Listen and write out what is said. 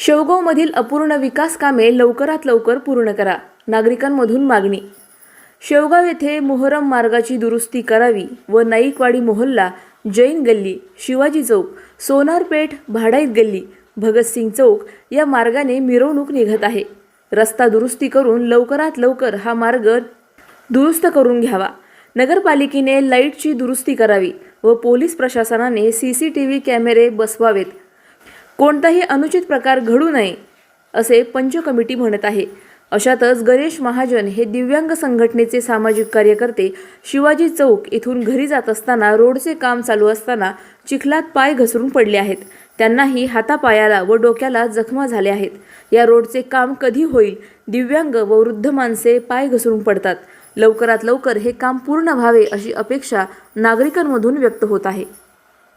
शेवगावमधील अपूर्ण विकास कामे लवकरात लवकर पूर्ण करा. नागरिकांमधून मागणी. शेवगाव येथे मोहरम मार्गाची दुरुस्ती करावी व नाईकवाडी मोहल्ला जैन गल्ली शिवाजी चौक सोनारपेठ भाडाईत गल्ली भगतसिंग चौक या मार्गाने मिरवणूक निघत आहे. रस्ता दुरुस्ती करून लवकरात लवकर हा मार्ग दुरुस्त करून घ्यावा. नगरपालिकेने लाईटची दुरुस्ती करावी व पोलीस प्रशासनाने सी सी टी व्ही कॅमेरे बसवावेत. कोणताही अनुचित प्रकार घडू नये असे पंच कमिटी म्हणत आहे. अशातच गणेश महाजन हे दिव्यांग संघटनेचे सामाजिक कार्यकर्ते शिवाजी चौक इथून घरी जात असताना रोडचे काम चालू असताना चिखलात पाय घसरून पडले आहेत. त्यांनाही हातापायाला व डोक्याला जखमा झाल्या आहेत. या रोडचे काम कधी होईल? दिव्यांग व वृद्ध माणसे पाय घसरून पडतात. लवकरात लवकर हे काम पूर्ण व्हावे अशी अपेक्षा नागरिकांमधून व्यक्त होत आहे.